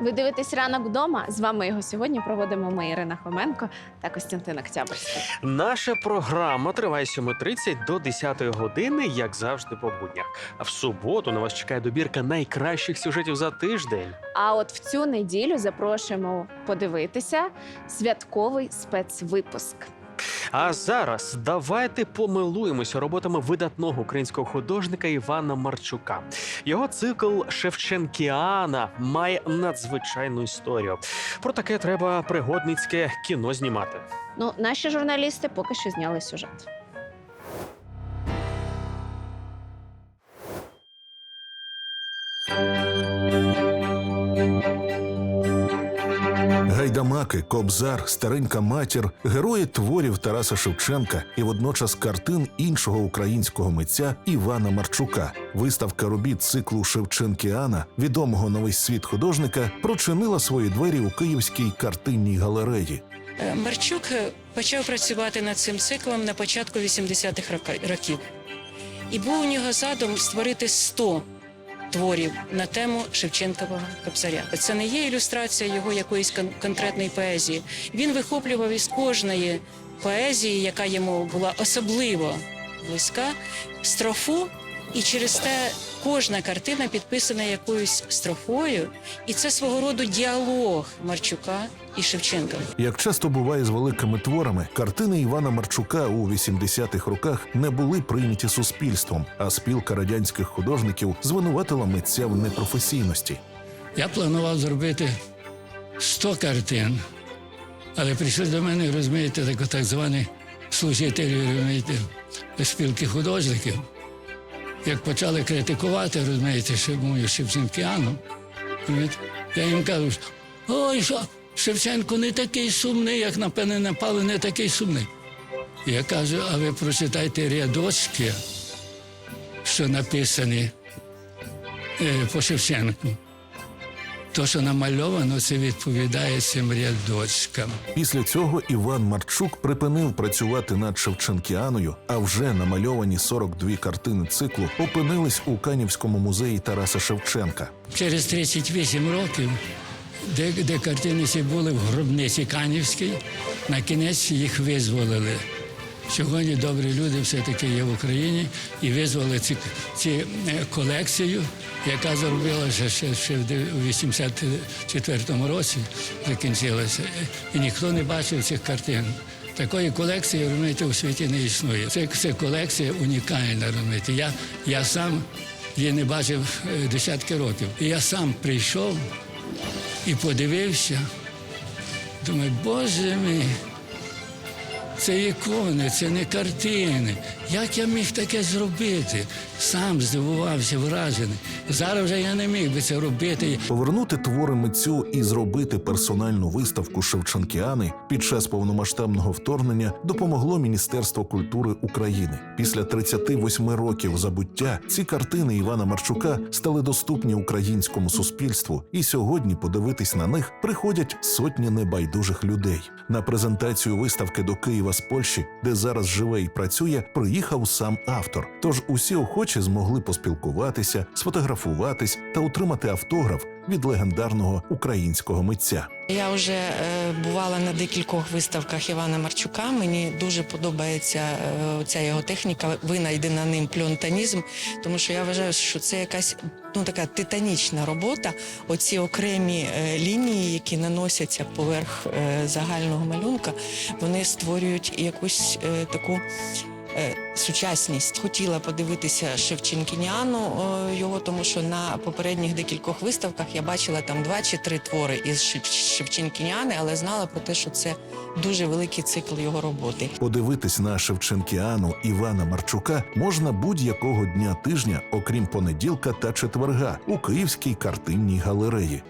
Ви дивитесь ранок вдома. З вами його сьогодні проводимо ми, Ірина Хоменко та Костянтин Октябрьський. Наша програма триває з 7.30 до 10 години, як завжди по буднях. А в суботу на вас чекає добірка найкращих сюжетів за тиждень. А от в цю неділю запрошуємо подивитися святковий спецвипуск. А зараз давайте помилуємося роботами видатного українського художника Івана Марчука. Його цикл Шевченкіана має надзвичайну історію. Про таке треба пригодницьке кіно знімати. Ну, наші журналісти поки що зняли сюжет. Гайдамаки, Кобзар, Старенька матір, герої творів Тараса Шевченка і водночас картин іншого українського митця Івана Марчука. Виставка робіт циклу Шевченкіана, відомого на весь світ художника, прочинила свої двері у Київській картинній галереї. Е, Марчук е, почав працювати над цим циклом на початку 80-х рока- років. І був у нього задум створити 100 творів на тему Шевченкового кобзаря. Це не є ілюстрація його якоїсь кон- конкретної поезії. Він вихоплював із кожної поезії, яка йому була особливо близька, строфу, і через те кожна картина підписана якоюсь строфою, і це свого роду діалог Марчука і Шевченка. Як часто буває з великими творами, картини Івана Марчука у 80-х роках не були прийняті суспільством, а спілка радянських художників звинуватила митця в непрофесійності. Я планував зробити 100 картин, але прийшли до мене, розумієте, так, так звані служителі розумієте, спілки художників. Як почали критикувати, розумієте, що мою Шевченкіану, я їм кажу, що, ой, що Шевченко не такий сумний, як напевне напали, не такий сумний. Я кажу, а ви прочитайте рядочки, що написані е, по Шевченку. То, що намальовано, це відповідає цим рядочкам. Після цього Іван Марчук припинив працювати над Шевченкіаною, а вже намальовані 42 картини циклу опинились у Канівському музеї Тараса Шевченка. Через 38 років, де, де картини ці були в гробниці Канівській, на кінець їх визволили. Сьогодні добрі люди все-таки є в Україні і визвали ці, ці е, колекцію, яка зробила ще, ще, ще в 84-му році, закінчилася. І ніхто не бачив цих картин. Такої колекції, розумієте, у світі не існує. Це, це колекція унікальна, розумієте. Я, я сам її не бачив е, десятки років. І я сам прийшов і подивився. Думаю, боже мій, це ікони, це не картини. Як я міг таке зробити? Сам здивувався, вражений. Зараз вже я не міг би це робити. Повернути твори митцю і зробити персональну виставку Шевченкіани під час повномасштабного вторгнення допомогло Міністерство культури України. Після 38 років забуття ці картини Івана Марчука стали доступні українському суспільству, і сьогодні подивитись на них приходять сотні небайдужих людей. На презентацію виставки до Києва з Польщі, де зараз живе і працює, приїхав сам автор. Тож усі охочі змогли поспілкуватися, сфотографуватись та отримати автограф від легендарного українського митця. Я вже е, бувала на декількох виставках Івана Марчука. Мені дуже подобається е, ця його техніка, винайдена ним пльонтанізм, тому що я вважаю, що це якась ну така титанічна робота. Оці окремі е, лінії, які наносяться поверх загального малюнка, вони створюють якусь таку. Е, Сучасність хотіла подивитися Шевченкіняну е, його, тому що на попередніх декількох виставках я бачила там два чи три твори із Шев- Шевченкіняни, але знала про те, що це дуже великий цикл його роботи. Подивитись на Шевченкіану Івана Марчука можна будь-якого дня тижня, окрім понеділка та четверга, у Київській картинній галереї.